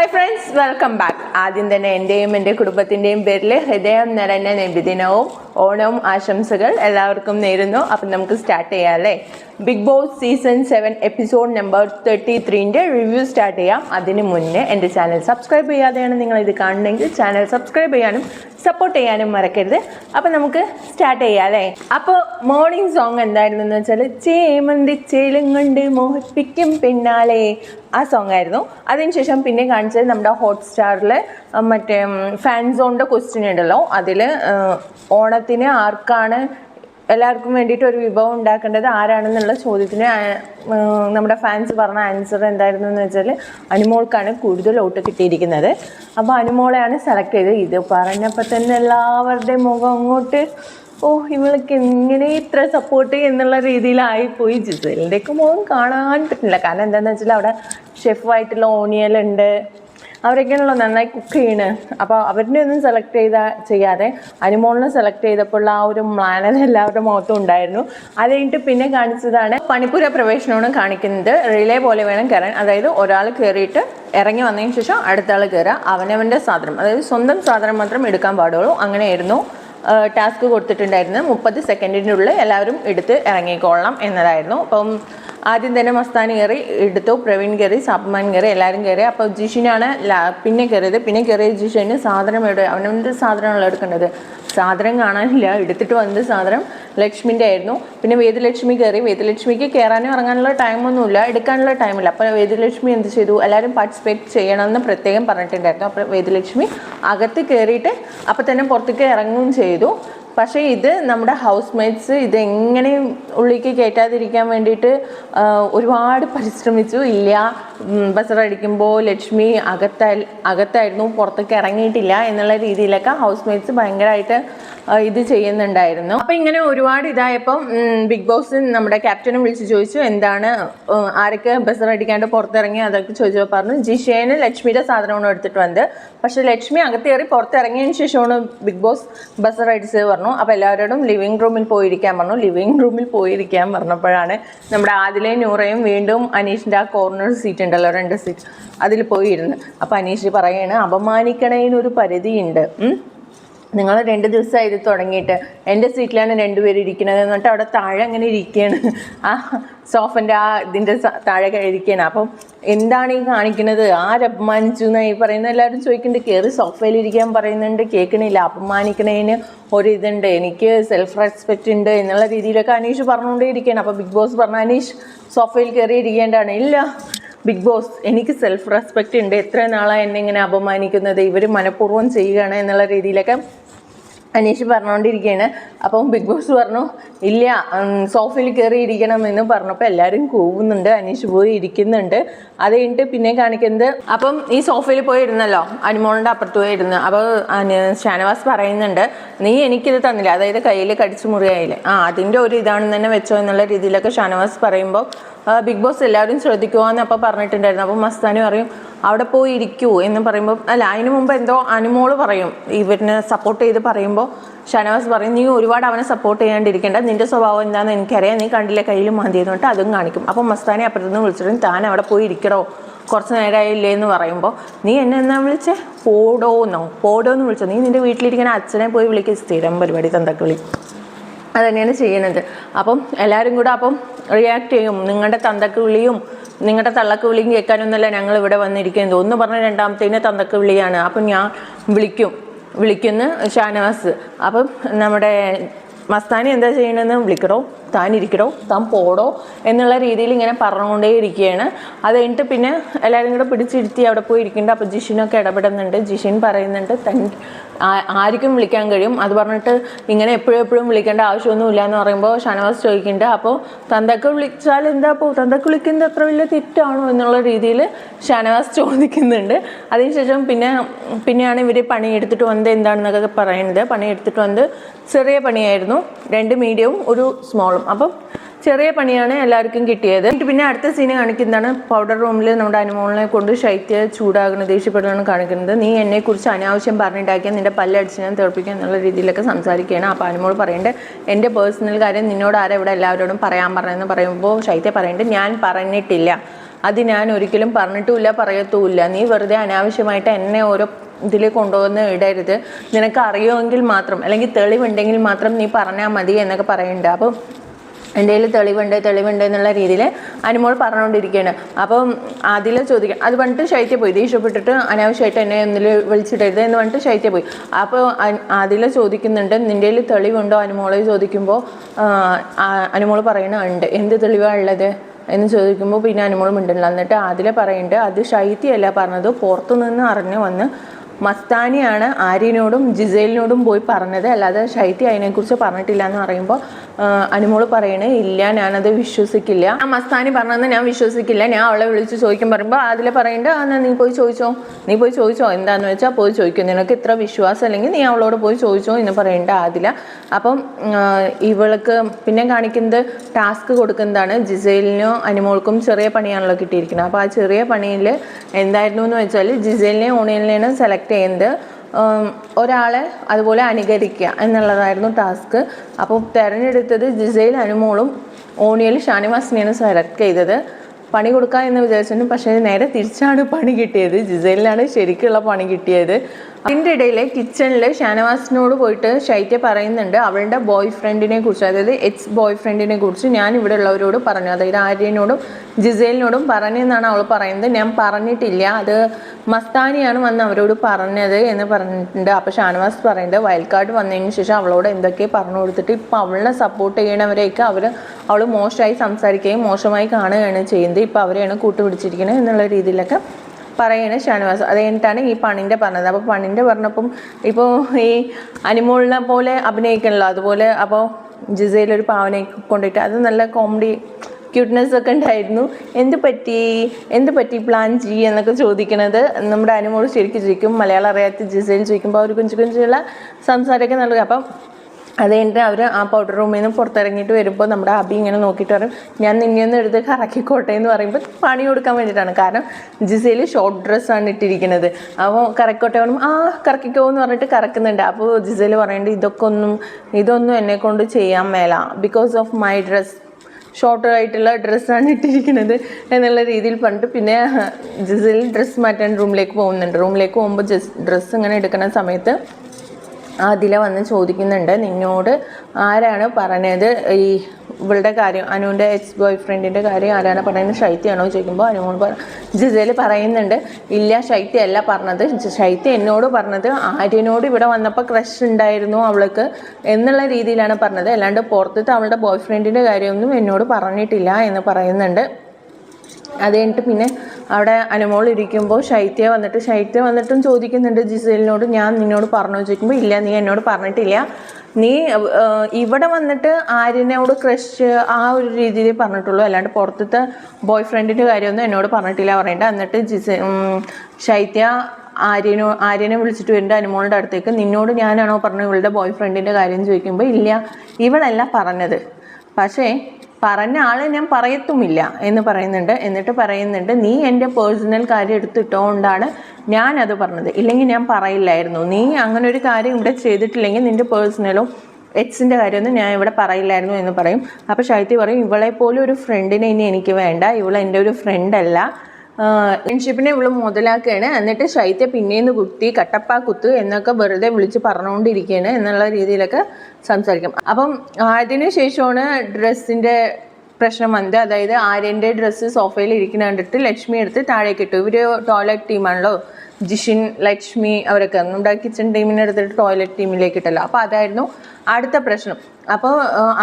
Hi friends welcome back ആദ്യം തന്നെ എന്റെയും എന്റെ കുടുംബത്തിന്റെയും പേരിൽ ഹൃദയം നിറഞ്ഞ നബിദിനവും ഓണവും ആശംസകൾ എല്ലാവർക്കും നേരുന്നു. അപ്പം നമുക്ക് സ്റ്റാർട്ട് ചെയ്യാം അല്ലേ? Bigg Boss season seven episode number thirty ത്രീന്റെ review start ചെയ്യാം. അതിന് മുന്നേ എന്റെ ചാനൽ സബ്സ്ക്രൈബ് ചെയ്യാതെയാണ് നിങ്ങൾ ഇത് കാണുന്നതെങ്കിൽ ചാനൽ സബ്സ്ക്രൈബ് ചെയ്യാനും സപ്പോർട്ട് ചെയ്യാനും മറക്കരുത്. അപ്പം നമുക്ക് സ്റ്റാർട്ട് ചെയ്യാം അല്ലേ? അപ്പോൾ മോർണിംഗ് സോങ് എന്തായിരുന്നു എന്ന് വെച്ചാൽ ചേമന്തി ചേലും കൊണ്ട് മോഹിപ്പിക്കും പിന്നാലെ ആ സോങ് ആയിരുന്നു. അതിനുശേഷം പിന്നെ കാണിച്ചത് നമ്മുടെ ഹോട്ട്സ്റ്റാറിൽ മറ്റേ ഫാൻ സോണിന്റെ ക്വസ്റ്റ്യൻ ഉണ്ടല്ലോ. അതിൽ ഓണത്തിന് ആർക്കാണ് എല്ലാവർക്കും വേണ്ടിയിട്ട് ഒരു വിഭവം ഉണ്ടാക്കേണ്ടത്? ആരാണെന്നുള്ള ചോദ്യത്തിന് നമ്മുടെ ഫാൻസ് പറഞ്ഞ ആൻസർ എന്തായിരുന്നു എന്ന് വെച്ചാൽ അനുമോൾക്കാണ് കൂടുതൽ വോട്ട് കിട്ടിയിരിക്കുന്നത്. അപ്പോൾ അനുമോളെയാണ് സെലക്ട് ചെയ്തത്. ഇത് പറഞ്ഞപ്പോൾ തന്നെ എല്ലാവരുടെയും മുഖം അങ്ങോട്ട് ഓ ഇവൾക്ക് എങ്ങനെ ഇത്ര സപ്പോർട്ട് എന്നുള്ള രീതിയിലായി പോയി. ജിസലിന്റെയൊക്കെ മുഖം കാണാൻ പറ്റില്ല. കാരണം എന്താണെന്ന് വെച്ചാൽ അവിടെ ഷെഫായിട്ടുള്ള ഓണിയലുണ്ട് അവരൊക്കെയാണല്ലോ നന്നായി കുക്ക് ചെയ്യണ്. അപ്പോൾ അവരുടെ ഒന്നും സെലക്ട് ചെയ്ത ചെയ്യാതെ അനുമോളിനെ സെലക്ട് ചെയ്തപ്പോഴുള്ള ആ ഒരു മാനത എല്ലാവരുടെ മുഖത്തും ഉണ്ടായിരുന്നു. അത് കഴിഞ്ഞിട്ട് പിന്നെ കാണിച്ചതാണ് പണിപ്പുര പ്രവേശനമാണ് കാണിക്കുന്നത്. റിലേ പോലെ വേണം കയറാൻ. അതായത് ഒരാൾ കയറിയിട്ട് ഇറങ്ങി വന്നതിന് ശേഷം അടുത്ത ആൾ കയറുക. അവനവന്റെ സാധനം അതായത് സ്വന്തം സാധനം മാത്രം എടുക്കാൻ പാടുള്ളൂ. അങ്ങനെയായിരുന്നു. ടാസ്ക് കൊടുത്തിട്ടുണ്ടായിരുന്നു. മുപ്പത് സെക്കൻഡിനുള്ളിൽ എല്ലാവരും എടുത്ത് ഇറങ്ങിക്കൊള്ളണം എന്നതായിരുന്നു. അപ്പം ആദ്യം തന്നെ മസ്താനി കയറി എടുത്തു. പ്രവീൺ കയറി സാബ്മാൻ കയറി എല്ലാവരും കയറി. അപ്പോൾ ജിഷിനാണ് പിന്നെ കയറിയത്. പിന്നെ കയറിയ ജിഷിന് സാധനം എവിടെ? അവനവന്റെ സാധനമാണല്ലോ എടുക്കേണ്ടത്? സാധനം കാണാനില്ല. എടുത്തിട്ട് വന്നത് സാധനം ലക്ഷ്മിന്റെ ആയിരുന്നു. പിന്നെ വേദലക്ഷ്മി കയറി. വേദലക്ഷ്മിക്ക് കയറാനും ഇറങ്ങാനുള്ള ടൈമൊന്നുമില്ല എടുക്കാനുള്ള ടൈമില്ല അപ്പോൾ വേദലക്ഷ്മി എന്ത് ചെയ്തു? എല്ലാവരും പാർട്ടിസിപ്പേറ്റ് ചെയ്യണമെന്ന് പ്രത്യേകം പറഞ്ഞിട്ടുണ്ടായിരുന്നു. അപ്പോൾ വേദലക്ഷ്മി അകത്ത് കയറിയിട്ട് അപ്പോൾ തന്നെ പുറത്തേക്ക് ഇറങ്ങുകയും ചെയ്തു. പക്ഷേ ഇത് നമ്മുടെ ഹൗസ് മേറ്റ്സ് ഇതെങ്ങനെയും ഉള്ളിലേക്ക് കയറ്റാതിരിക്കാൻ വേണ്ടിയിട്ട് ഒരുപാട് പരിശ്രമിച്ചു. ഇല്ല. ബസർ അടിക്കുമ്പോൾ ലക്ഷ്മി അകത്തായി അകത്തായിരുന്നു പുറത്തേക്ക് ഇറങ്ങിയിട്ടില്ല എന്നുള്ള രീതിയിലൊക്കെ ഹൗസ് മേറ്റ്സ് ഭയങ്കരമായിട്ട് ഇത് ചെയ്യുന്നുണ്ടായിരുന്നു. അപ്പം ഇങ്ങനെ ഒരുപാട് ഇതായപ്പം ബിഗ് ബോസ് നമ്മുടെ ക്യാപ്റ്റനും വിളിച്ച് ചോദിച്ചു എന്താണ് ആരൊക്കെ ബസർ അടിക്കാണ്ട് പുറത്തിറങ്ങി? അതൊക്കെ ചോദിച്ചപ്പോൾ പറഞ്ഞു ജിഷേന് ലക്ഷ്മിയുടെ സാധനമാണ് എടുത്തിട്ട് വന്നത്. പക്ഷേ ലക്ഷ്മി അകത്ത് കയറി പുറത്തിറങ്ങിയതിന് ശേഷമാണ് ബിഗ് ബോസ് ബസർ അടിച്ചത് പറഞ്ഞു. അപ്പോൾ എല്ലാവരോടും ലിവിങ് റൂമിൽ പോയിരിക്കാൻ പറഞ്ഞു. ലിവിങ് റൂമിൽ പോയിരിക്കാൻ പറഞ്ഞപ്പോഴാണ് നമ്മുടെ ആദിലെ നൂറയും വീണ്ടും അനീഷിന്റെ ആ കോർണർ സീറ്റ് ഉണ്ടല്ലോ രണ്ട് സീറ്റ് അതിൽ പോയിരുന്നു. അപ്പോൾ അനീഷ് പറയാണ് അപമാനിക്കണതിനൊരു പരിധിയുണ്ട്. നിങ്ങൾ രണ്ട് ദിവസമായി ഇത് തുടങ്ങിയിട്ട് എന്റെ സീറ്റിലാണ് രണ്ടുപേരും ഇരിക്കുന്നത് എന്നിട്ട് അവിടെ താഴെ അങ്ങനെ ഇരിക്കുകയാണ്. ആ സോഫന്റെ ആ ഇതിന്റെ താഴെ ഇരിക്കുകയാണ്. അപ്പം എന്താണ് ഈ കാണിക്കുന്നത്? ആരപമാനിച്ചു എന്നാ ഈ പറയുന്നത്? എല്ലാവരും ചോദിക്കുന്നുണ്ട് കയറി സോഫയിൽ ഇരിക്കാൻ പറയുന്നുണ്ട് കേൾക്കണില്ല. അപമാനിക്കണതിന് ഒരിതുണ്ട് എനിക്ക് സെൽഫ് റെസ്പെക്റ്റ് ഉണ്ട് എന്നുള്ള രീതിയിലൊക്കെ അനീഷ് പറഞ്ഞുകൊണ്ടേ ഇരിക്കുകയാണ്. അപ്പോൾ ബിഗ് ബോസ് പറഞ്ഞ അനീഷ് സോഫയിൽ കയറി ഇരിക്കേണ്ടതാണ്. ഇല്ല. ബിഗ് ബോസ് എനിക്ക് സെൽഫ് റെസ്പെക്റ്റ് ഉണ്ട്. എത്ര നാളാണ് എന്നെ ഇങ്ങനെ അപമാനിക്കുന്നത്? ഇവർ മനഃപൂർവം ചെയ്യുകയാണ് എന്നുള്ള രീതിയിലൊക്കെ അനീഷ് പറഞ്ഞുകൊണ്ടിരിക്കുകയാണ് അപ്പം ബിഗ് ബോസ് പറഞ്ഞു ഇല്ല സോഫയിൽ കയറി ഇരിക്കണം എന്ന് പറഞ്ഞപ്പോൾ എല്ലാവരും കൂവുന്നുണ്ട്. അനീഷ് പോയി ഇരിക്കുന്നുണ്ട്. അത് കഴിഞ്ഞിട്ട് പിന്നെ കാണിക്കുന്നത് അപ്പം ഈ സോഫയിൽ പോയി ഇരുന്നല്ലോ അനുമോളിന്റെ അപ്പുറത്ത് പോയി ഇരുന്ന് അപ്പോൾ ഷാനവാസ് പറയുന്നുണ്ട് നീ എനിക്കിത് തന്നില്ല. അതായത് കയ്യിൽ കടിച്ചു മുറിയായില്ലേ? ആ അതിന്റെ ഒരു ഇതാണെന്ന് തന്നെ വെച്ചോ എന്നുള്ള രീതിയിലൊക്കെ ഷാനവാസ് പറയുമ്പോൾ ബിഗ് ബോസ് എല്ലാവരും ശ്രദ്ധിക്കുക എന്ന് അപ്പോൾ പറഞ്ഞിട്ടുണ്ടായിരുന്നു. അപ്പോൾ മസ്താനി പറയും അവിടെ പോയി ഇരിക്കൂ എന്ന് പറയുമ്പോൾ അല്ല അതിന് മുമ്പ് എന്തോ അനുമോൾ പറയും. ഇവരിനെ സപ്പോർട്ട് ചെയ്ത് പറയുമ്പോൾ ഷനവാസ് പറയും നീ ഒരുപാട് അവനെ സപ്പോർട്ട് ചെയ്യാണ്ടിരിക്കേണ്ട. നിന്റെ സ്വഭാവം എന്താണെന്ന് എനിക്കറിയാം. നീ കണ്ടില്ല കയ്യിൽ മാന്തി എന്നിട്ട് അതും കാണിക്കും. അപ്പോൾ മസ്താനി അപ്പുറത്തുനിന്ന് വിളിച്ചിട്ട് താൻ അവിടെ പോയി ഇരിക്കടോ. കുറച്ച് നേരമായില്ലേ എന്ന് പറയുമ്പോൾ നീ എന്നെ എന്നാ വിളിച്ചേ? പോടോ എന്ന് വിളിച്ചോ? നീ നിന്റെ വീട്ടിലിരിക്കുന്ന അച്ഛനെ പോയി വിളിക്കുക സ്ഥിരം പരിപാടി തന്തക്കളി. അത് തന്നെയാണ് ചെയ്യുന്നത്. അപ്പം എല്ലാവരും കൂടെ അപ്പം റിയാക്ട് ചെയ്യും. നിങ്ങളുടെ തന്തക്ക് വിളിയും നിങ്ങളുടെ തള്ളക്ക് വിളിയും കേൾക്കാനൊന്നുമല്ല ഞങ്ങൾ ഇവിടെ വന്നിരിക്കുന്നത്. ഒന്ന് പറഞ്ഞ രണ്ടാമത്തേന് തന്തക്ക് വിളിയാണ് അപ്പം ഞാൻ വിളിക്കും. വിളിക്കുന്നു ഷാനവാസ്. അപ്പം നമ്മുടെ മസ്താനി എന്താ ചെയ്യണമെന്ന് വിളിക്കടോ? താൻ ഇരിക്കടോ? താൻ പോടോ? എന്നുള്ള രീതിയിൽ ഇങ്ങനെ പറഞ്ഞുകൊണ്ടേ ഇരിക്കുകയാണ്. അത് കഴിഞ്ഞിട്ട് പിന്നെ എല്ലാവരും കൂടെ പിടിച്ചിരുത്തി അവിടെ പോയി ഇരിക്കുന്നുണ്ട്. അപ്പോൾ ജിഷിനൊക്കെ ഇടപെടുന്നുണ്ട്. ജിഷിൻ പറയുന്നുണ്ട് തൻ ആർക്കും വിളിക്കാൻ കഴിയും. അത് പറഞ്ഞിട്ട് ഇങ്ങനെ എപ്പോഴും എപ്പോഴും വിളിക്കേണ്ട ആവശ്യമൊന്നുമില്ല എന്ന് പറയുമ്പോൾ ഷനവാസ് ചോദിക്കുന്നുണ്ട്. അപ്പോൾ തന്തക്ക് വിളിച്ചാൽ എന്താ അപ്പോൾ തന്തക്ക് വിളിക്കുന്നത് അത്ര വലിയ തെറ്റാണോ? എന്നുള്ള രീതിയിൽ ഷനവാസ് ചോദിക്കുന്നുണ്ട്. അതിനുശേഷം പിന്നെ പിന്നെയാണ് ഇവർ പണിയെടുത്തിട്ട് വന്നത് എന്താണെന്നൊക്കെ പറയുന്നത്. പണിയെടുത്തിട്ട് വന്നത് ചെറിയ പണിയായിരുന്നു. രണ്ട് മീഡിയവും ഒരു സ്മോളും അപ്പം ചെറിയ പണിയാണ് എല്ലാവർക്കും കിട്ടിയത്. പിന്നെ അടുത്ത സീന് കാണിക്കുന്നതാണ് പൗഡർ റൂമിൽ നമ്മുടെ അനുമോളിനെ കൊണ്ട് ശൈത്യ ചൂടാകുന്ന ദേഷ്യപ്പെടുന്നതാണ് കാണിക്കുന്നത്. നീ എന്നെക്കുറിച്ച് അനാവശ്യം പറഞ്ഞിട്ടാക്കിയാൽ നിന്റെ പല്ലടിച്ച് ഞാൻ തെളിപ്പിക്കുക എന്നുള്ള രീതിയിലൊക്കെ സംസാരിക്കുകയാണ്. അപ്പോൾ അനുമോൾ പറയേണ്ടത് എന്റെ പേഴ്സണൽ കാര്യം നിന്നോട് ആരാ ഇവിടെ എല്ലാവരോടും പറയാൻ പറഞ്ഞതെന്ന് പറയുമ്പോൾ ശൈത്യ പറയേണ്ടത് ഞാൻ പറഞ്ഞിട്ടില്ല. അത് ഞാൻ ഒരിക്കലും പറഞ്ഞിട്ടുമില്ല പറയത്തുമില്ല. നീ വെറുതെ അനാവശ്യമായിട്ട് എന്നെ ഓരോ ഇതിൽ കൊണ്ടുവന്ന് ഇടരുത്. നിനക്ക് അറിയുമെങ്കിൽ മാത്രം അല്ലെങ്കിൽ തെളിവുണ്ടെങ്കിൽ മാത്രം നീ പറഞ്ഞാൽ മതി എന്നൊക്കെ പറയുന്നുണ്ട്. അപ്പം എന്റെ കയ്യിൽ തെളിവുണ്ട് തെളിവുണ്ട് എന്നുള്ള രീതിയിൽ അനുമോൾ പറഞ്ഞുകൊണ്ടിരിക്കുകയാണ്. അപ്പം അതിൽ ചോദിക്കാം അത് പറഞ്ഞിട്ട് ശൈത്യ പോയി. ദേഷ്യപ്പെട്ടിട്ട് അനാവശ്യമായിട്ട് എന്നെ ഒന്നിൽ വിളിച്ചിട്ടരുത് എന്ന് പറഞ്ഞിട്ട് ശൈത്യ പോയി. അപ്പോൾ അതിൽ ചോദിക്കുന്നുണ്ട് നിന്റെ കയ്യിൽ തെളിവുണ്ടോ? അനുമോളെ ചോദിക്കുമ്പോൾ അനുമോൾ പറയണുണ്ട് എന്ത് തെളിവാണ് ഉള്ളത്? എന്ന് ചോദിക്കുമ്പോൾ പിന്നെ അനുമോൾ മിണ്ടില്ല എന്നിട്ട് അതിലെ പറയുന്നുണ്ട് അത് ശൈത്യല്ല പറഞ്ഞത്. പുറത്തുനിന്ന് അറിഞ്ഞു വന്ന് മസ്താനിയാണ് ആര്യനോടും ജിസേലിനോടും പോയി പറഞ്ഞത്. അല്ലാതെ ഷൈറ്റി അതിനെക്കുറിച്ച് പറഞ്ഞിട്ടില്ല എന്ന് പറയുമ്പോൾ അനുമോൾ പറയണേ ഇല്ല ഞാനത് വിശ്വസിക്കില്ല. ആ മസ്താനി പറഞ്ഞതെന്ന് ഞാൻ വിശ്വസിക്കില്ല. ഞാൻ അവളെ വിളിച്ച് ചോദിക്കാൻ പറയുമ്പോൾ അതിൽ പറയണ്ട എന്നാ നീ പോയി ചോദിച്ചോ? നീ പോയി ചോദിച്ചോ? എന്താന്ന് വെച്ചാൽ പോയി ചോദിക്കും. നിനക്ക് ഇത്ര വിശ്വാസം അല്ലെങ്കിൽ നീ അവളോട് പോയി ചോദിച്ചോ? എന്ന് പറയണ്ട ആദില. അപ്പം ഇവൾക്ക് പിന്നെ കാണിക്കുന്നത് ടാസ്ക് കൊടുക്കുന്നതാണ്. ജിസേലിനോ അനുമോൾക്കും ചെറിയ പണിയാണല്ലോ കിട്ടിയിരിക്കുന്നത്. അപ്പോൾ ആ ചെറിയ പണിയിൽ എന്തായിരുന്നു എന്ന് വെച്ചാൽ ജിസേലിനെ ഓണിയലിനെയാണ് സെലക്ട് ചെയ്യുന്നത്. ഒരാളെ അതുപോലെ അനുകരിക്കുക എന്നുള്ളതായിരുന്നു ടാസ്ക് അപ്പോൾ തിരഞ്ഞെടുത്തത് ജിസയിൽ അനുമോളും ഓണിയൽ ഷാനിവാസിനെയാണ് സെലക്ട് ചെയ്തത്. പണി കൊടുക്കുക എന്ന് വിചാരിച്ചിട്ടുണ്ട് പക്ഷേ നേരെ തിരിച്ചാണ് പണി കിട്ടിയത്. ജിസയിലാണ് ശരിക്കുള്ള പണി കിട്ടിയത്. അതിന്റെ ഇടയിൽ കിച്ചണിൽ ഷാനവാസിനോട് പോയിട്ട് ഷൈറ്റ പറയുന്നുണ്ട് അവളുടെ ബോയ് ഫ്രണ്ടിനെ കുറിച്ച്. അതായത് എക്സ് ബോയ് ഫ്രണ്ടിനെ കുറിച്ച് ഞാൻ ഇവിടെ ഉള്ളവരോട് പറഞ്ഞു. അതായത് ആര്യനോടും ജിസേലിനോടും പറഞ്ഞെന്നാണ് അവൾ പറയുന്നത്. ഞാൻ പറഞ്ഞിട്ടില്ല. അത് മസ്താനിയാണ് വന്ന് അവരോട് പറഞ്ഞത് എന്ന് പറഞ്ഞിട്ടുണ്ട്. അപ്പോൾ ഷാനവാസ് പറയുന്നത് വയൽക്കാട് വന്നതിന് ശേഷം അവളോട് എന്തൊക്കെ പറഞ്ഞു കൊടുത്തിട്ട് ഇപ്പം അവളെ സപ്പോർട്ട് ചെയ്യണവരെയൊക്കെ അവർ അവൾ മോശമായി സംസാരിക്കുകയും മോശമായി കാണുകയാണ് ചെയ്യുന്നത്. ഇപ്പോൾ അവരെയാണ് കൂട്ടുപിടിച്ചിരിക്കുന്നത് എന്നുള്ള രീതിയിലൊക്കെ പറയണ ഷാനവാസ് അത് കഴിഞ്ഞിട്ടാണ് ഈ പണിന്റെ പറഞ്ഞത്. അപ്പോൾ പണിന്റെ പറഞ്ഞപ്പം ഇപ്പോൾ ഈ അനിമോളിനെ പോലെ അഭിനയിക്കണല്ലോ. അതുപോലെ അപ്പോൾ ജിസയിൽ ഒരു പാവനെ കൊണ്ടിട്ട് അത് നല്ല കോമഡി ക്യൂട്ട്നെസ് ഒക്കെ ഉണ്ടായിരുന്നു. എന്ത് പറ്റി? എന്ത് പറ്റി പ്ലാൻ ജി എന്നൊക്കെ ചോദിക്കണത് നമ്മുടെ അനുമോൾ ശരിക്കും ചോദിക്കും. മലയാളം അറിയാത്ത ജിസയിൽ ചോദിക്കുമ്പോൾ അവർ കുഞ്ചു കുഞ്ചുള്ള സംസാരമൊക്കെ നൽകുക അപ്പം അത് കഴിഞ്ഞിട്ട് അവർ ആ പൗഡർ റൂമിൽ നിന്ന് പുറത്തിറങ്ങിയിട്ട് വരുമ്പോൾ നമ്മുടെ അബി ഇങ്ങനെ നോക്കിയിട്ട് പറയും ഞാൻ നിന്നെ ഒന്ന് എടുത്ത് കറക്കിക്കോട്ടെ എന്ന് പറയുമ്പോൾ പണി കൊടുക്കാൻ വേണ്ടിയിട്ടാണ്. കാരണം ജിസയിൽ ഷോർട്ട് ഡ്രസ്സാണ് ഇട്ടിരിക്കുന്നത്. അപ്പോൾ കറക്കോട്ടെ പറയുമ്പോൾ ആ കറക്കിക്കോ എന്ന് പറഞ്ഞിട്ട് കറക്കുന്നുണ്ട്. അപ്പോൾ ജിസയിൽ പറയേണ്ടത് ഇതൊക്കെ ഒന്നും ഇതൊന്നും എന്നെ കൊണ്ട് ചെയ്യാൻ മേല. Because of my dress short ആയിട്ടുള്ള ഡ്രസ്സാണ് ഇട്ടിരിക്കുന്നത് എന്നുള്ള രീതിയിൽ പറഞ്ഞിട്ട് പിന്നെ ജിസയിൽ ഡ്രസ്സ് മാറ്റാൻ റൂമിലേക്ക് പോകുന്നുണ്ട്. റൂമിലേക്ക് പോകുമ്പോൾ ജസ് ഡ്രസ്സ് ഇങ്ങനെ എടുക്കുന്ന സമയത്ത് അതില വന്ന് ചോദിക്കുന്നുണ്ട്. നിന്നോട് ആരാണ് പറഞ്ഞത് ഈ ഇവളുടെ കാര്യം അനുവിന്റെ എക്സ് ബോയ് ഫ്രണ്ടിന്റെ കാര്യം ആരാണ് പറയുന്നത് ശൈത്യാണോ ചോദിക്കുമ്പോൾ അനുവോട് പറ പറയുന്നുണ്ട്. ഇല്ല ശൈത്യ അല്ല പറഞ്ഞത് ശൈത്യ എന്നോട് പറഞ്ഞത് ആര്യനോട് ഇവിടെ വന്നപ്പോൾ ക്രഷ് ഉണ്ടായിരുന്നു അവൾക്ക് എന്നുള്ള രീതിയിലാണ് പറഞ്ഞത്. അല്ലാണ്ട് പുറത്തത്തെ അവളുടെ ബോയ് ഫ്രണ്ടിന്റെ കാര്യമൊന്നും എന്നോട് പറഞ്ഞിട്ടില്ല എന്ന് പറയുന്നുണ്ട്. അത് കഴിഞ്ഞിട്ട് പിന്നെ അവിടെ അനുമോൾ ഇരിക്കുമ്പോൾ ശൈത്യ വന്നിട്ട് ശൈത്യ വന്നിട്ടും ചോദിക്കുന്നുണ്ട് ജിസേലിനോട് ഞാൻ നിന്നോട് പറഞ്ഞു ചോദിക്കുമ്പോൾ ഇല്ല നീ എന്നോട് പറഞ്ഞിട്ടില്ല. നീ ഇവിടെ വന്നിട്ട് ആര്യനോട് ക്രഷ് ആ ഒരു രീതിയിൽ പറഞ്ഞിട്ടുള്ളൂ. അല്ലാണ്ട് പുറത്തത്തെ ബോയ് ഫ്രണ്ടിന്റെ കാര്യമൊന്നും എന്നോട് പറഞ്ഞിട്ടില്ല പറയണ്ട എന്നിട്ട് ജിസ ശൈത്യ ആര്യനോ ആര്യനെ വിളിച്ചിട്ട് വരുന്നുണ്ട് അനുമോളുടെ അടുത്തേക്ക്. നിന്നോട് ഞാനാണോ പറഞ്ഞത്? ഇവളുടെ ബോയ് ഫ്രണ്ടിന്റെ കാര്യം ചോദിക്കുമ്പോൾ ഇല്ല ഇവളല്ല പറഞ്ഞത്. പക്ഷേ പറഞ്ഞ ആളെ ഞാൻ പറയത്തുമില്ല എന്ന് പറയുന്നുണ്ട്. എന്നിട്ട് പറയുന്നുണ്ട് നീ എന്റെ പേഴ്സണൽ കാര്യം എടുത്തിട്ടുകൊണ്ടാണ് ഞാനത് പറഞ്ഞത്. ഇല്ലെങ്കിൽ ഞാൻ പറയില്ലായിരുന്നു. നീ അങ്ങനെ ഒരു കാര്യം ഇവിടെ ചെയ്തിട്ടില്ലെങ്കിൽ നിന്റെ പേഴ്സണലും എക്സിന്റെ കാര്യമൊന്നും ഞാൻ ഇവിടെ പറയില്ലായിരുന്നു എന്ന് പറയും. അപ്പോൾ ശൈത്യ പറയും ഇവളെ ഒരു ഫ്രണ്ടിനെ ഇനി എനിക്ക് വേണ്ട. ഇവൾ എന്റെ ഒരു ഫ്രണ്ടല്ല ഫ്രണ്ട്ഷിപ്പിനെ ഇവൾ മുതലാക്കുകയാണ്. എന്നിട്ട് ശൈത്യ പിന്നേന്ന് കുത്തി കട്ടപ്പ കുത്തു എന്നൊക്കെ വെറുതെ വിളിച്ച് പറഞ്ഞുകൊണ്ടിരിക്കുകയാണ് എന്നുള്ള രീതിയിലൊക്കെ സംസാരിക്കും. അപ്പം അതിന് ശേഷമാണ് ഡ്രസ്സിന്റെ പ്രശ്നം വന്നത്. അതായത് ആര്യന്റെ ഡ്രസ്സ് സോഫയിൽ ഇരിക്കുന്ന കണ്ടിട്ട് ലക്ഷ്മി എടുത്ത് താഴേക്ക് ഇട്ടു. ഇവർ ടോയ്ലറ്റ് ടീമാണല്ലോ. ജിഷിൻ ലക്ഷ്മി അവരൊക്കെ. നമ്മുടെ കിച്ചൺ ടീമിനെ എടുത്തിട്ട് ടോയ്ലറ്റ് ടീമിലേക്ക് ഇട്ടല്ലോ. അപ്പോൾ അതായിരുന്നു അടുത്ത പ്രശ്നം. അപ്പോൾ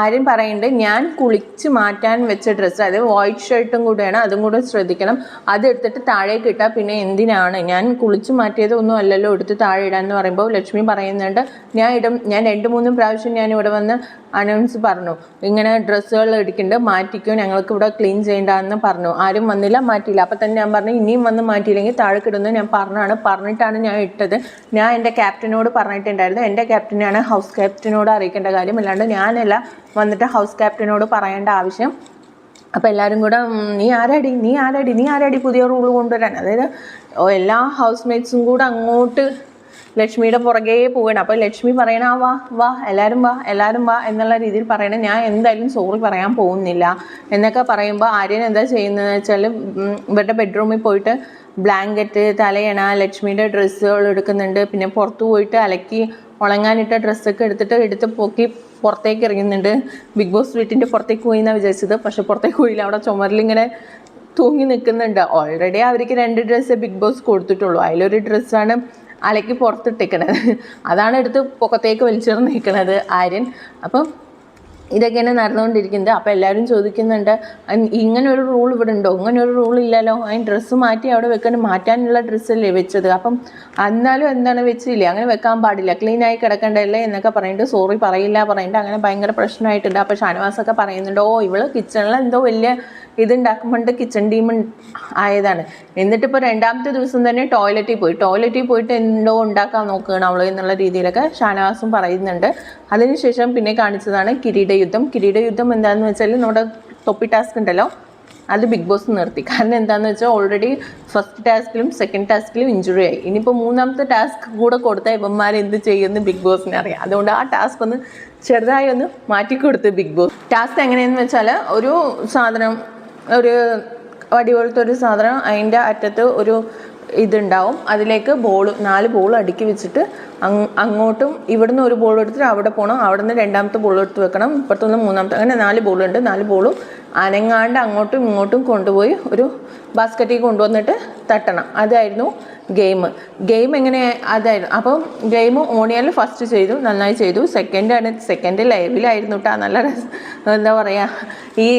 ആരും പറയുന്നുണ്ട് ഞാൻ കുളിച്ച് മാറ്റാൻ വെച്ച ഡ്രസ്സ് അതായത് വൈറ്റ് ഷർട്ടും കൂടെയാണ് അതും കൂടെ ശ്രദ്ധിക്കണം. അത് എടുത്തിട്ട് താഴേക്ക് ഇട്ടാൽ പിന്നെ എന്തിനാണ്? ഞാൻ കുളിച്ച് മാറ്റിയതൊന്നും അല്ലല്ലോ എടുത്ത് താഴെ ഇടാന്ന് പറയുമ്പോൾ ലക്ഷ്മി പറയുന്നുണ്ട് ഞാൻ ഇടും ഞാൻ രണ്ട് മൂന്നും പ്രാവശ്യം ഞാൻ ഇവിടെ വന്ന് അനൗൺസ് പറഞ്ഞു ഇങ്ങനെ ഡ്രസ്സുകൾ എടുക്കുന്നുണ്ട് മാറ്റിക്കോ ഞങ്ങൾക്ക് ഇവിടെ ക്ലീൻ ചെയ്യേണ്ടതെന്ന് പറഞ്ഞു. ആരും വന്നില്ല മാറ്റിയില്ല. അപ്പോൾ തന്നെ ഞാൻ പറഞ്ഞു ഇനിയും വന്ന് മാറ്റിയില്ലെങ്കിൽ താഴെ കിടുന്നു ഞാൻ പറഞ്ഞാണ് പറഞ്ഞിട്ടാണ് ഞാൻ ഇട്ടത്. ഞാൻ എന്റെ ക്യാപ്റ്റനോട് പറഞ്ഞിട്ടുണ്ടായിരുന്നു എന്റെ ക്യാപ്റ്റനാണ് ഹൗസ് ക്യാപ്റ്റനോട് അറിയിക്കേണ്ട കാര്യം അല്ലാണ്ട് ഞാനല്ല. വന്നിട്ട് ഹൗസ് ക്യാപ്റ്റനോട് പറയേണ്ട ആവശ്യം. അപ്പോൾ എല്ലാവരും കൂടെ നീ ആരാടി? നീ ആരാടി? നീ ആരാടി പുതിയ റൂൾ കൊണ്ടുവരാൻ? അതായത് എല്ലാ ഹൗസ് മേറ്റ്സും കൂടെ അങ്ങോട്ട് ലക്ഷ്മിയുടെ പുറകെ പോവുകയാണ്. അപ്പോൾ ലക്ഷ്മി പറയണ "ആ, വാ വാ എല്ലാവരും വാ എല്ലാവരും വാ എന്നുള്ള രീതിയിൽ പറയണ. ഞാൻ എന്തായാലും സോറി പറയാൻ പോകുന്നില്ല. എന്നൊക്കെ പറയുമ്പോൾ ആര്യൻ എന്താ ചെയ്യുന്നതെന്ന് വെച്ചാൽ ഇവരുടെ ബെഡ്റൂമിൽ പോയിട്ട് ബ്ലാങ്കറ്റ് തലയണ ലക്ഷ്മിയുടെ ഡ്രസ്സുകൾ എടുക്കുന്നുണ്ട്. പിന്നെ പുറത്തു പോയിട്ട് അലക്കി ഉണങ്ങാനിട്ട ഡ്രസ്സൊക്കെ എടുത്തിട്ട് എടുത്ത് പൊക്കി പുറത്തേക്ക് ഇറങ്ങുന്നുണ്ട്. ബിഗ് ബോസ് വീട്ടിന്റെ പുറത്തേക്ക് പോയി എന്നാണ് വിചാരിച്ചത്. പക്ഷെ പുറത്തേക്ക് പോയില്ല. അവിടെ ചുമരിലിങ്ങനെ തൂങ്ങി നിൽക്കുന്നുണ്ട്. ഓൾറെഡി അവർക്ക് രണ്ട് ഡ്രസ്സ് ബിഗ് ബോസ് കൊടുത്തിട്ടുള്ളൂ. അതിലൊരു ഡ്രസ്സാണ് അലക്കി പുറത്തിട്ടിക്കണത്. അതാണ് എടുത്ത് പൊക്കത്തേക്ക് നിൽക്കുന്നത് ആര്യൻ. അപ്പം ഇതൊക്കെയാണ് നടന്നുകൊണ്ടിരിക്കുന്നത് അപ്പോൾ എല്ലാവരും ചോദിക്കുന്നുണ്ട് ഇങ്ങനെ ഒരു റൂൾ ഇവിടെ ഉണ്ടോ? ഇങ്ങനെ ഒരു റൂൾ ഇല്ലല്ലോ. അതിന് ഡ്രസ്സ് മാറ്റി അവിടെ വെക്കാൻ മാറ്റാനുള്ള ഡ്രസ്സല്ലേ വെച്ചത്? അപ്പം എന്നാലും എന്താണ് വെച്ചില്ല? അങ്ങനെ വെക്കാൻ പാടില്ല. ക്ലീനായി കിടക്കണ്ടല്ലേ എന്നൊക്കെ പറഞ്ഞിട്ട് സോറി പറയില്ല പറഞ്ഞിട്ട് അങ്ങനെ ഭയങ്കര പ്രശ്നമായിട്ടുണ്ട്. അപ്പോൾ ഷാനവാസൊക്കെ പറയുന്നുണ്ട് ഓ ഇവൾ കിച്ചണിൽ എന്തോ വലിയ ഇതുണ്ടാക്കുമ്പോണ്ട് കിച്ചൺ ടീം ആയതാണ്. എന്നിട്ട് ഇപ്പോൾ രണ്ടാമത്തെ ദിവസം തന്നെ ടോയ്ലറ്റിൽ പോയി. ടോയ്ലറ്റിൽ പോയിട്ട് എന്തോ ഉണ്ടാക്കാൻ നോക്കുകയാണ് അവൾ എന്നുള്ള രീതിയിലൊക്കെ ഷാനവാസും പറയുന്നുണ്ട്. അതിനുശേഷം പിന്നെ കാണിച്ചതാണ് കിരീട യുദ്ധം. കിരീട യുദ്ധം എന്താണെന്ന് വെച്ചാൽ നമ്മുടെ തൊപ്പി ടാസ്ക് ഉണ്ടല്ലോ അത് ബിഗ് ബോസ് നിർത്തി. കാരണം എന്താണെന്ന് വെച്ചാൽ ഓൾറെഡി ഫസ്റ്റ് ടാസ്കിലും സെക്കൻഡ് ടാസ്കിലും ഇഞ്ചുറി ആയി. ഇനിയിപ്പോൾ മൂന്നാമത്തെ ടാസ്ക് കൂടെ കൊടുത്താൽ ഇവന്മാർ എന്ത് ചെയ്യുമെന്ന് ബിഗ് ബോസിനെ അറിയാം. അതുകൊണ്ട് ആ ടാസ്ക് ഒന്ന് ചെറുതായി ഒന്ന് മാറ്റിക്കൊടുത്ത് ബിഗ് ബോസ് ടാസ്ക് എങ്ങനെയെന്ന് വെച്ചാൽ ഒരു സാധനം ഒരു വടി പോലത്തെ ഒരു സാധനം അതിന്റെ അറ്റത്ത് ഒരു ഇതുണ്ടാവും. അതിലേക്ക് ബോൾ നാല് ബോൾ അടുക്കി വെച്ചിട്ട് അങ് അങ്ങോട്ടും ഇവിടുന്ന് ഒരു ബോൾ എടുത്തിട്ട് അവിടെ പോകണം അവിടെ നിന്ന് രണ്ടാമത്തെ ബോൾ എടുത്ത് വെക്കണം. ഇപ്പുറത്തുനിന്ന് മൂന്നാമത്തെ അങ്ങനെ നാല് ബോളുണ്ട് നാല് ബോളും അനങ്ങാണ്ട് അങ്ങോട്ടും ഇങ്ങോട്ടും കൊണ്ടുപോയി ഒരു ബാസ്ക്കറ്റിൽ കൊണ്ടുവന്നിട്ട് തട്ടണം. അതായിരുന്നു ഗെയിം. ഗെയിം എങ്ങനെ അതായിരുന്നു. അപ്പം ഗെയിം ഓണിയൽ ഫസ്റ്റ് ചെയ്തു നന്നായി ചെയ്തു. സെക്കൻഡ് ആണ് സെക്കൻഡ് ലൈവിലായിരുന്നു കേട്ടോ നല്ല എന്താ പറയുക ഈ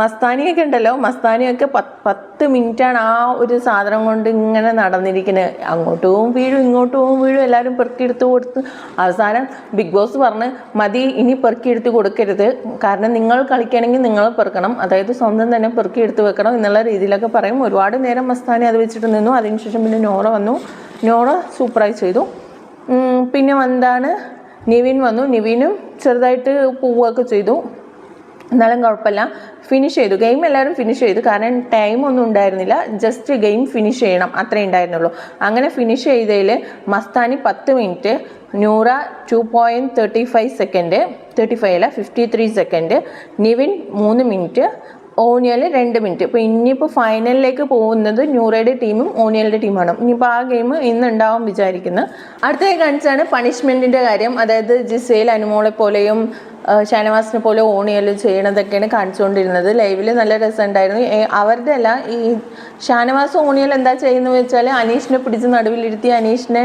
മസ്താനിയൊക്കെ ഉണ്ടല്ലോ. മസ്താനിയൊക്കെ പത്ത് മിനിറ്റാണ് ആ ഒരു സാധനം കൊണ്ട് ഇങ്ങനെ നടന്നിരിക്കുന്നത് അങ്ങോട്ടും വീഴും ഇങ്ങോട്ടും വീഴും. എല്ലാവരും പെറുക്കിയെടുത്ത് കൊടുത്ത്. അവസാനം ബിഗ് ബോസ് പറഞ്ഞ് മതി ഇനി പെറുക്കിയെടുത്ത് കൊടുക്കരുത്. കാരണം നിങ്ങൾ കളിക്കണമെങ്കിൽ നിങ്ങൾ പെറുക്കണം. അതായത് സ്വന്തം തന്നെ പെറുക്കിയെടുത്ത് വെക്കണം എന്നുള്ള രീതിയിലൊക്കെ പറയും. ഒരുപാട് നേരം മസ്താനി അത് വെച്ചിട്ട് നിന്നു. അതിനുശേഷം പിന്നെ നോറ വന്നു. നോറ സൂപ്പറായി ചെയ്തു. പിന്നെ എന്താണ് നിവിൻ വന്നു. നിവിനും ചെറുതായിട്ട് പൂവൊക്കെ ചെയ്തു. എന്നാലും കുഴപ്പമില്ല. ഫിനിഷ് ചെയ്തു. ഗെയിം എല്ലാവരും ഫിനിഷ് ചെയ്തു. കാരണം ടൈം ഒന്നും ഉണ്ടായിരുന്നില്ല. ജസ്റ്റ് ഗെയിം ഫിനിഷ് ചെയ്യണം. അത്രേ ഉണ്ടായിരുന്നുള്ളൂ. അങ്ങനെ ഫിനിഷ് ചെയ്തതിൽ മസ്താനി പത്ത് minute Noora two point thirty five second thirty five അല്ല ഫിഫ്റ്റി ത്രീ സെക്കൻഡ് നിവിൻ മൂന്ന് മിനിറ്റ് ഓണിയൽ രണ്ട് മിനിറ്റ്. ഇപ്പോൾ ഇനിയിപ്പോൾ ഫൈനലിലേക്ക് പോകുന്നത് ന്യൂറയുടെ ടീമും ഓണിയലിന്റെ ടീമാണ്. ഇനിയിപ്പോൾ ആ ഗെയിം ഇന്ന് ഉണ്ടാവും വിചാരിക്കുന്നു. അടുത്ത കാണിച്ചാണ് പണിഷ്മെന്റിന്റെ കാര്യം. അതായത് ജിസേൽ അനുമോളെ പോലെയും ഷാനവാസിനെ പോലെ ഓണിയൽ ചെയ്യണതൊക്കെയാണ് കാണിച്ചുകൊണ്ടിരുന്നത്. ലൈവിൽ നല്ല രസമുണ്ടായിരുന്നു. അവരുടെ അല്ല ഈ ഷാനവാസ് ഓണിയൽ എന്താ ചെയ്യുന്നത് വെച്ചാൽ അനീഷിനെ പിടിച്ച് നടുവിലിരുത്തി അനീഷിനെ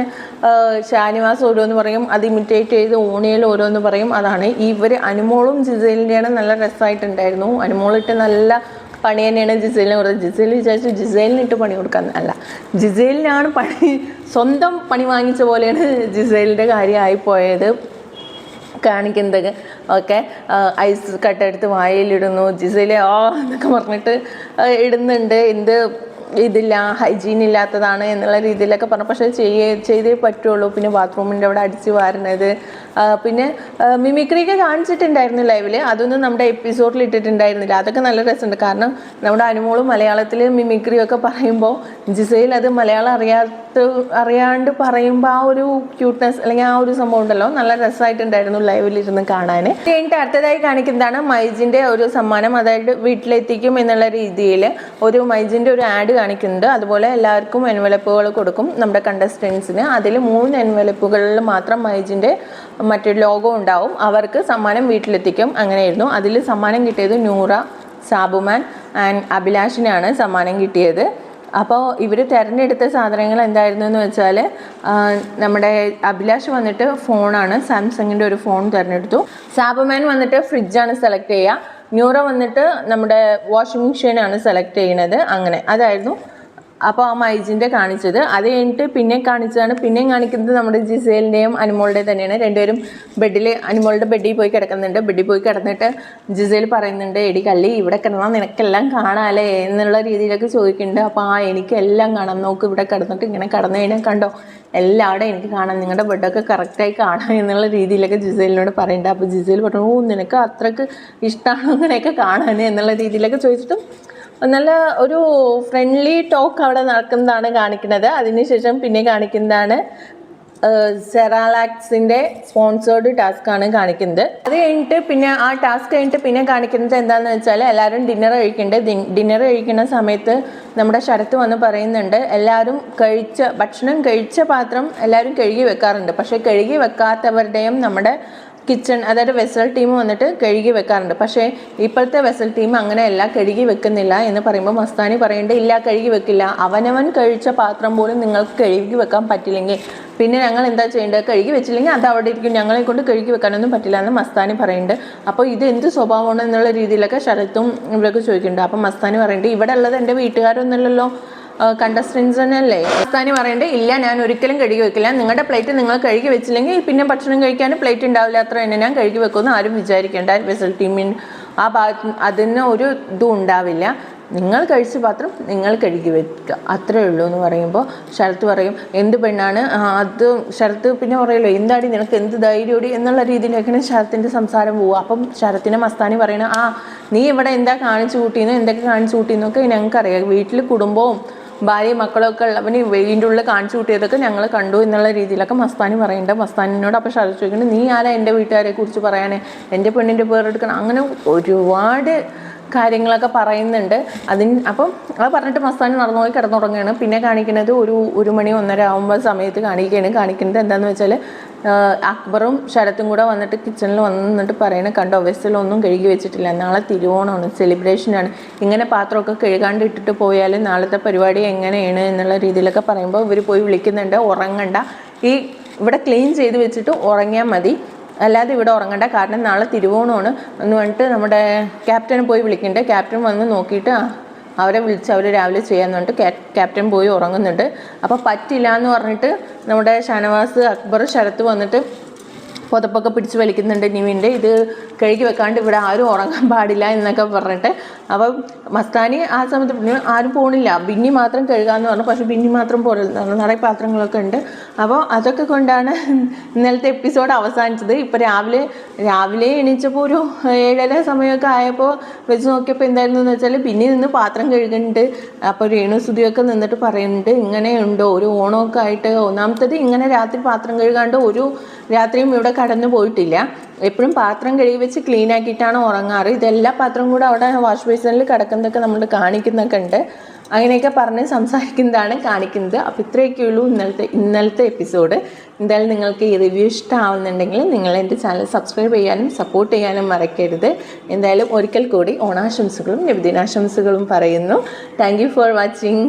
ഷാനിവാസ് ഓരോന്ന് പറയും. അത് ഇമിറ്റേറ്റ് ചെയ്ത് ഓണിയൽ ഓരോന്ന് പറയും. അതാണ്. ഇവർ അനുമോളും ജിസേലിന്റെയാണ് നല്ല രസമായിട്ടുണ്ടായിരുന്നു. അനുമോളിട്ട് നല്ല പണി തന്നെയാണ് ജിസേലിനെ കൊടുത്തത്. ജിസേൽ വിചാരിച്ചു ജിസേലിന് ഇട്ട് പണി കൊടുക്കാൻ അല്ല ജിസേലിനാണ് പണി സ്വന്തം പണി വാങ്ങിച്ച പോലെയാണ് ജിസേലിന്റെ കാര്യമായി പോയത്. കാണിക്കുന്നത് ഒക്കെ ഐസ് കട്ടെടുത്ത് വായിലിടുന്നു. ജിസേലെ ആ എന്നൊക്കെ പറഞ്ഞിട്ട് ഇടുന്നുണ്ട്. എന്ത് ഇതില്ല ഹൈജീൻ ഇല്ലാത്തതാണ് എന്നുള്ള രീതിയിലൊക്കെ പറഞ്ഞു. പക്ഷേ ചെയ്യേ ചെയ്തേ പറ്റുള്ളൂ. പിന്നെ ബാത്റൂമിന്റെ അവിടെ അടിച്ച് വാരുന്നത് ആ, പിന്നെ മിമിക്രിയൊക്കെ കാണിച്ചിട്ടുണ്ടായിരുന്നു ലൈവിൽ അതൊന്നും നമ്മുടെ എപ്പിസോഡിൽ ഇട്ടിട്ടുണ്ടായിരുന്നില്ല. അതൊക്കെ നല്ല രസമുണ്ട്. കാരണം നമ്മുടെ അനുമോൾ മലയാളത്തിൽ മിമിക്രിയൊക്കെ പറയുമ്പോൾ ജിസയിൽ അത് മലയാളം അറിയാത്ത അറിയാണ്ട് പറയുമ്പോൾ ആ ഒരു ക്യൂട്ട്നെസ് അല്ലെങ്കിൽ ആ ഒരു സംഭവം ഉണ്ടല്ലോ. നല്ല രസമായിട്ടുണ്ടായിരുന്നു ലൈവിലിരുന്ന് കാണാൻ കഴിഞ്ഞിട്ട് അടുത്തതായി കാണിക്കുന്നതാണ് മൈജിന്റെ ഒരു സമ്മാനം. അതായത് വീട്ടിലെത്തിക്കും എന്നുള്ള രീതിയിൽ ഒരു മൈജിന്റെ ഒരു ആഡ് കാണിക്കുന്നുണ്ട്. അതുപോലെ എല്ലാവർക്കും എൻവലപ്പുകൾ കൊടുക്കും നമ്മുടെ കണ്ടസ്റ്റൻസിന് അതിൽ മൂന്ന് എൻവലപ്പുകളിൽ മാത്രം മൈജിന്റെ മറ്റൊരു ലോഗോ ഉണ്ടാവും. അവർക്ക് സമ്മാനം വീട്ടിലെത്തിക്കും. അങ്ങനെയായിരുന്നു. അതിൽ സമ്മാനം കിട്ടിയത് നൂറ സാബുമാൻ ആൻഡ് അഭിലാഷിനാണ് സമ്മാനം കിട്ടിയത്. അപ്പോൾ ഇവർ തിരഞ്ഞെടുത്ത സാധനങ്ങൾ എന്തായിരുന്നു എന്ന് വെച്ചാൽ നമ്മുടെ അഭിലാഷ് വന്നിട്ട് ഫോണാണ്. സാംസങ്ങിന്റെ ഒരു ഫോൺ തിരഞ്ഞെടുത്തു. സാബുമാൻ വന്നിട്ട് ഫ്രിഡ്ജാണ് സെലക്ട് ചെയ്യുക. ന്യൂറ വന്നിട്ട് നമ്മുടെ വാഷിംഗ് മെഷീനാണ് സെലക്ട് ചെയ്യുന്നത്. അങ്ങനെ. അതായിരുന്നു അപ്പോൾ ആ മൈജിന്റെ കാണിച്ചത്. അത് കഴിഞ്ഞിട്ട് പിന്നെ കാണിച്ചതാണ്. പിന്നെയും കാണിക്കുന്നത് നമ്മുടെ ജിസേലിന്റെയും അനുമോളുടെ തന്നെയാണ്. രണ്ടുപേരും ബെഡിൽ അനുമോളുടെ ബെഡിൽ പോയി കിടക്കുന്നുണ്ട്. ബെഡിൽ പോയി കിടന്നിട്ട് ജിസേൽ പറയുന്നുണ്ട് എടി കള്ളി ഇവിടെ കിടന്നാൽ നിനക്കെല്ലാം കാണാമല്ലേ എന്നുള്ള രീതിയിലൊക്കെ ചോദിക്കുന്നുണ്ട്. അപ്പോൾ ആ എനിക്കെല്ലാം കാണാം. നോക്ക് ഇവിടെ കിടന്നിട്ട് ഇങ്ങനെ കിടന്നു കഴിഞ്ഞാൽ കണ്ടോ? എല്ലാവിടെയും എനിക്ക് കാണാം. നിങ്ങളുടെ ബെഡൊക്കെ കറക്റ്റായി കാണാം എന്നുള്ള രീതിയിലൊക്കെ ജിസേലിനോട് പറയുന്നുണ്ട്. അപ്പോൾ ജിസേൽ പറഞ്ഞു ഓ നിനക്ക് അത്രയ്ക്ക് ഇഷ്ടമാണോ അങ്ങനെയൊക്കെ കാണാൻ എന്നുള്ള രീതിയിലൊക്കെ ചോദിച്ചിട്ടും നല്ല ഒരു ഫ്രണ്ട്ലി ടോക്ക് അവിടെ നടക്കുന്നതാണ് കാണിക്കുന്നത്. അതിനുശേഷം പിന്നെ കാണിക്കുന്നതാണ് സെറാലാക്സിന്റെ സ്പോൺസേർഡ് ടാസ്ക് ആണ് കാണിക്കുന്നത്. അത് കഴിഞ്ഞിട്ട് പിന്നെ ആ ടാസ്ക് കഴിഞ്ഞിട്ട് പിന്നെ കാണിക്കുന്നത് എന്താണെന്ന് വെച്ചാൽ എല്ലാവരും ഡിന്നർ കഴിക്കുന്നുണ്ട് ഡിന്നർ കഴിക്കുന്ന സമയത്ത് നമ്മുടെ ശരത്ത് വന്ന് പറയുന്നുണ്ട് എല്ലാവരും കഴിച്ച ഭക്ഷണം കഴിച്ച പാത്രം എല്ലാവരും കഴുകി വെക്കാറുണ്ട്. പക്ഷേ കഴുകി വെക്കാത്തവരുടെയും നമ്മുടെ കിച്ചൺ അതായത് വെസൽ ടീം വന്നിട്ട് കഴുകി വെക്കാറുണ്ട്. പക്ഷേ ഇപ്പോഴത്തെ വെസൽ ടീം അങ്ങനെയല്ല കഴുകി വെക്കുന്നില്ല എന്ന് പറയുമ്പോൾ മസ്താനി പറയേണ്ട ഇല്ല കഴുകി വെക്കില്ല. അവനവൻ കഴിച്ച പാത്രം പോലും നിങ്ങൾക്ക് കഴുകി വെക്കാൻ പറ്റില്ലെങ്കിൽ പിന്നെ ഞങ്ങൾ എന്താ ചെയ്യേണ്ടത്? കഴുകി വെച്ചില്ലെങ്കിൽ അത് അവിടെ ഇരിക്കും. ഞങ്ങളെ കൊണ്ട് കഴുകി വെക്കാനൊന്നും പറ്റില്ല എന്ന് മസ്താനി പറയുന്നുണ്ട്. അപ്പോൾ ഇത് എന്ത് സ്വഭാവമാണ് എന്നുള്ള രീതിയിലൊക്കെ ശരത്തും ഇവരൊക്കെ ചോദിക്കുന്നുണ്ട്. അപ്പം മസ്താനി പറയുന്നുണ്ട് ഇവിടെ ഉള്ളത് എന്റെ വീട്ടുകാരൊന്നുമല്ലല്ലോ. കണ്ടസ്റ്റൻസ് തന്നെയല്ലേ മസ്താനി പറയണ്ടേ ഇല്ല ഞാൻ ഒരിക്കലും കഴുകി വെക്കില്ല. നിങ്ങളുടെ പ്ലേറ്റ് നിങ്ങൾ കഴുകി വെച്ചില്ലെങ്കിൽ പിന്നെ ഭക്ഷണം കഴിക്കാൻ പ്ലേറ്റ് ഉണ്ടാവില്ല. അത്ര തന്നെ ഞാൻ കഴുകി വെക്കുമെന്ന് ആരും വിചാരിക്കേണ്ട. വെസൽ ടീമിൻ ആ ഭാഗത്ത് അതിന് ഒരു ഇതും ഉണ്ടാവില്ല. നിങ്ങൾ കഴിച്ച പാത്രം നിങ്ങൾ കഴുകി വെക്കുക. അത്രേ ഉള്ളൂ എന്ന് പറയുമ്പോൾ ശരത്ത് പറയും എന്ത് പെണ്ണാണ്? അത് ശരത്ത് പിന്നെ പറയല്ലോ എന്താടി നിനക്ക് എന്ത് ധൈര്യോടി എന്നുള്ള രീതിയിലേക്കാണ് ശരത്തിന്റെ സംസാരം പോവുക. അപ്പം ശരത്തിനെ മസ്താനി പറയണ ആ നീ ഇവിടെ എന്താ കാണിച്ചു കൂട്ടിയെന്നോ എന്തൊക്കെ കാണിച്ചു കൂട്ടിയെന്നൊക്കെ ഞങ്ങൾക്കറിയാം. വീട്ടിൽ കുടുംബവും ഭാര്യയും മക്കളൊക്കെ ഉള്ളവന് വെയിന്റെ ഉള്ളിൽ കാണിച്ചു കൂട്ടിയതൊക്കെ ഞങ്ങൾ കണ്ടു എന്നുള്ള രീതിയിലൊക്കെ മസ്താനി പറയുന്നുണ്ട്. മസ്താനിനോട് അപ്പോൾ ശരത് ചോദിക്കുന്നത് നീ ആരാ എന്റെ വീട്ടുകാരെ കുറിച്ച് പറയാനേ? എന്റെ പെണ്ണിന്റെ പേരെടുക്കണം? അങ്ങനെ ഒരുപാട് കാര്യങ്ങളൊക്കെ പറയുന്നുണ്ട്. അതിന് അപ്പം അത് പറഞ്ഞിട്ട് മസ്താനി നടന്നു പോയി കിടന്നുറങ്ങുകയാണ്. പിന്നെ കാണിക്കുന്നത് ഒരു ഒരു മണി ഒന്നര ആകുമ്പോൾ സമയത്ത് കാണിക്കുകയാണ്. കാണിക്കുന്നത് എന്താണെന്ന് വെച്ചാൽ അക്ബറും ശരത്തും കൂടെ വന്നിട്ട് കിച്ചണിൽ വന്നിട്ട് പറയണ കണ്ടോ വെസലൊന്നും കഴുകി വെച്ചിട്ടില്ല. നാളെ തിരുവോണമാണ് സെലിബ്രേഷനാണ് ഇങ്ങനെ പാത്രമൊക്കെ കഴുകാണ്ട് ഇട്ടിട്ട് പോയാൽ നാളത്തെ പരിപാടി എങ്ങനെയാണ്? എന്നുള്ള രീതിയിലൊക്കെ പറയുമ്പോൾ ഇവർ പോയി വിളിക്കുന്നുണ്ട്. ഉറങ്ങണ്ട. ഈ ഇവിടെ ക്ലീൻ ചെയ്ത് വെച്ചിട്ട് ഉറങ്ങിയാൽ മതി. അല്ലാതെ ഇവിടെ ഉറങ്ങണ്ട. കാരണം നാളെ തിരുവോണമാണ്. എന്ന് പറഞ്ഞിട്ട് നമ്മുടെ ക്യാപ്റ്റനെ പോയി വിളിക്കണ്ടേ. ക്യാപ്റ്റൻ വന്ന് നോക്കിയിട്ട് അവരെ വിളിച്ച് അവർ രാവിലെ ചെയ്യാന്ന് പറഞ്ഞിട്ട് ക്യാ- ക്യാപ്റ്റൻ പോയി ഉറങ്ങുന്നുണ്ട്. അപ്പോൾ പറ്റില്ല എന്ന് പറഞ്ഞിട്ട് നമ്മുടെ ഷാനവാസ് അക്ബർ ശരത്ത് വന്നിട്ട് പുതപ്പൊക്കെ പിടിച്ച് വലിക്കുന്നുണ്ട് നിവിന്റെ. ഇത് കഴുകി വെക്കാണ്ട് ഇവിടെ ആരും ഉറങ്ങാൻ പാടില്ല എന്നൊക്കെ പറഞ്ഞിട്ട്. അപ്പം മസ്താനി ആ സമയത്ത് പിന്നെ ആരും പോണില്ല. ബിന്നി മാത്രം കഴുകാന്ന് പറഞ്ഞു. പക്ഷെ ബിന്നി മാത്രം പോരല്ല നിറയെ പാത്രങ്ങളൊക്കെ ഉണ്ട്. അപ്പോൾ അതൊക്കെ കൊണ്ടാണ് ഇന്നലത്തെ എപ്പിസോഡ് അവസാനിച്ചത്. ഇപ്പോൾ രാവിലെ രാവിലെ എണീച്ചപ്പോൾ ഒരു ഏഴര സമയമൊക്കെ ആയപ്പോൾ വെച്ച് നോക്കിയപ്പോൾ എന്തായിരുന്നു എന്ന് വെച്ചാൽ ബിന്നി നിന്ന് പാത്രം കഴുകുന്നുണ്ട്. അപ്പോൾ രേണു സുധിയൊക്കെ നിന്നിട്ട് പറയുന്നുണ്ട് ഇങ്ങനെയുണ്ടോ ഒരു ഓണമൊക്കെ ആയിട്ട് ഒന്നാമത്തത് ഇങ്ങനെ രാത്രി പാത്രം കഴുകാണ്ട് ഒരു രാത്രിയും ഇവിടെ കടന്നു പോയിട്ടില്ല. എപ്പോഴും പാത്രം കഴുകി വെച്ച് ക്ലീൻ ആക്കിയിട്ടാണ് ഉറങ്ങാറ്. ഇതെല്ലാ പാത്രം കൂടെ അവിടെ വാഷ് ബേസിനിൽ കിടക്കുന്നതൊക്കെ നമ്മൾ കാണിക്കുന്നൊക്കെ ഉണ്ട്. അങ്ങനെയൊക്കെ പറഞ്ഞ് സംസാരിക്കുന്നതാണ് കാണിക്കുന്നത്. അപ്പോൾ ഇത്രയൊക്കെ ഉള്ളൂ ഇന്നലത്തെ ഇന്നലത്തെ എപ്പിസോഡ് എന്തായാലും നിങ്ങൾക്ക് ഈ റിവ്യൂ ഇഷ്ടമാവുന്നുണ്ടെങ്കിൽ നിങ്ങൾ എന്റെ ചാനൽ സബ്സ്ക്രൈബ് ചെയ്യാനും സപ്പോർട്ട് ചെയ്യാനും മറക്കരുത്. എന്തായാലും ഒരിക്കൽ കൂടി ഓണാശംസകളും നബിദിനാശംസകളും പറയുന്നു. Thank for watching